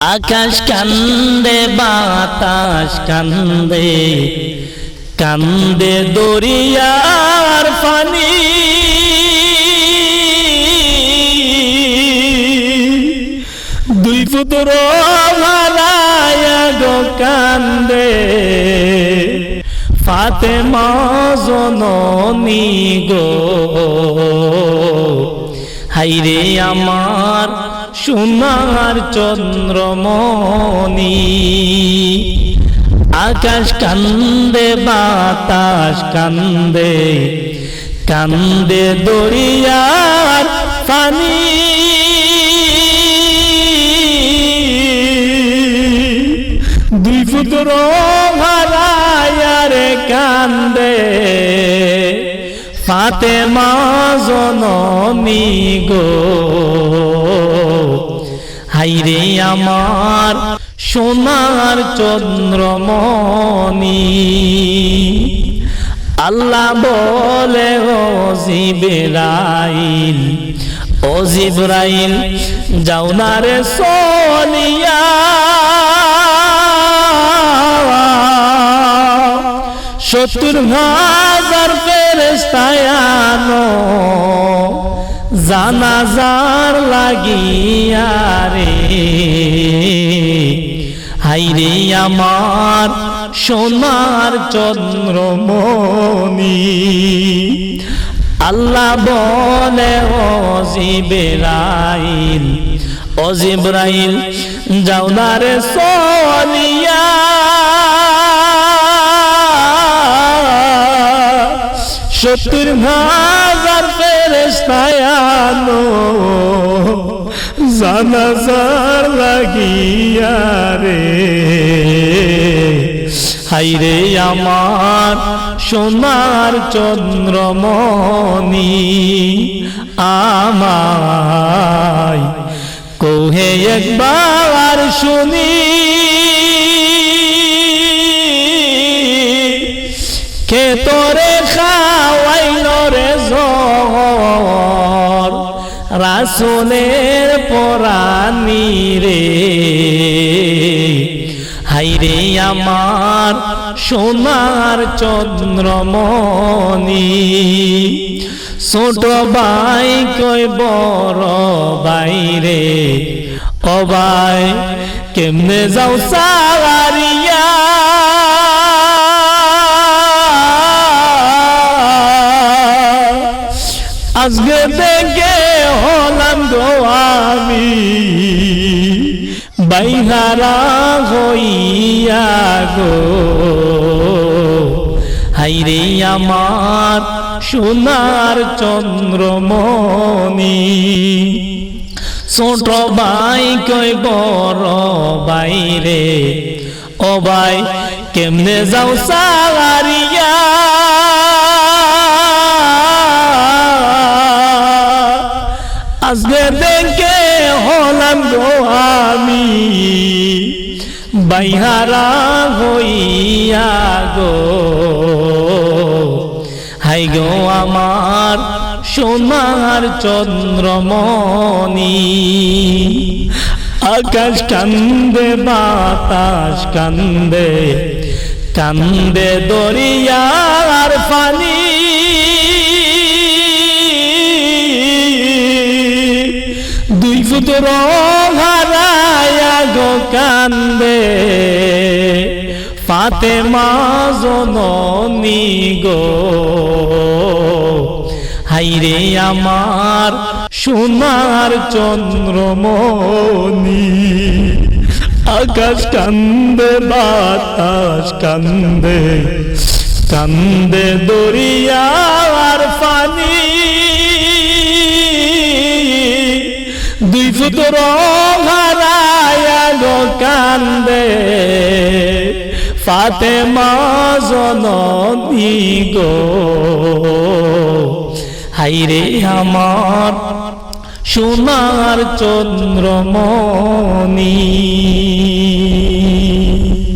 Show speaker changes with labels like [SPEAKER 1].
[SPEAKER 1] আকাশ কান্দে, বাতাস কান্দে কান্দে দরিয়ার পানি দুই পুত্র হারায়া গো কান্দে। ফাতেমা জননী গো। হাইরে আমার সোনার চন্দ্রমণি। আকাশ কান্দে বাতাস কান্দে কান্দে দরিয়ার পানি। দুই পুত্র ভারায়ার কান্দে। ফাতেমা জননী গো। হাইরে আমার সোনার চন্দ্রমণি। আল্লাহ বলে, ও জিবরাইল ও জিবরাইল, যাও না রে সোনিয়া। সত্তর হাজার ফেরেস্তায়ানো জানাজার লাগিয়া রে। হাইরে আমার সোনার চন্দ্রমণি, আল্লাহ বলে, ও জিবরাইল ও জিবরাইল, যাও না রে সোনিয়া সত্তর হাজার ফেরেস্তায়ানো জানাজার লাগিয়া রে। হাইরে আমার সোনার চন্দ্রমণি, আমায় কোহে একবার শুনি। কে তোরে রাসুলের পরানি রে। হাইরে আমার সোনার চন্দ্রমণি। ছোট বাই কই বড় বাইরে অবাই কেমনে যাও সারিয়া আজকে দেখে বাইহারা হইয়া গো। হাইরে আমার সোনার চন্দ্রমণি, ছোট ভাই কই বড় বাইরে ও ভাই, কেমনে যাও সালারিয়া? আজকে দেখে হলাম গো আমি। বাইহারা হইয়া গো। হাই গো আমার সোনার চন্দ্রমণি। আকাশ কান্দে, বাতাস কান্দে কান্দে দরিয়ার পানি। হারায়া গো কান্দে। পাতে মা জননী গো। হাইরে আমার সোনার চন্দ্রমণি। আকাশ কান্দে, বাতাস কান্দে। কান্দে দরিয়ার ফুটর হারায়া কান্দে। ফাতে মা জননী গো। হাইরে আমার সোনার চন্দ্রমণি।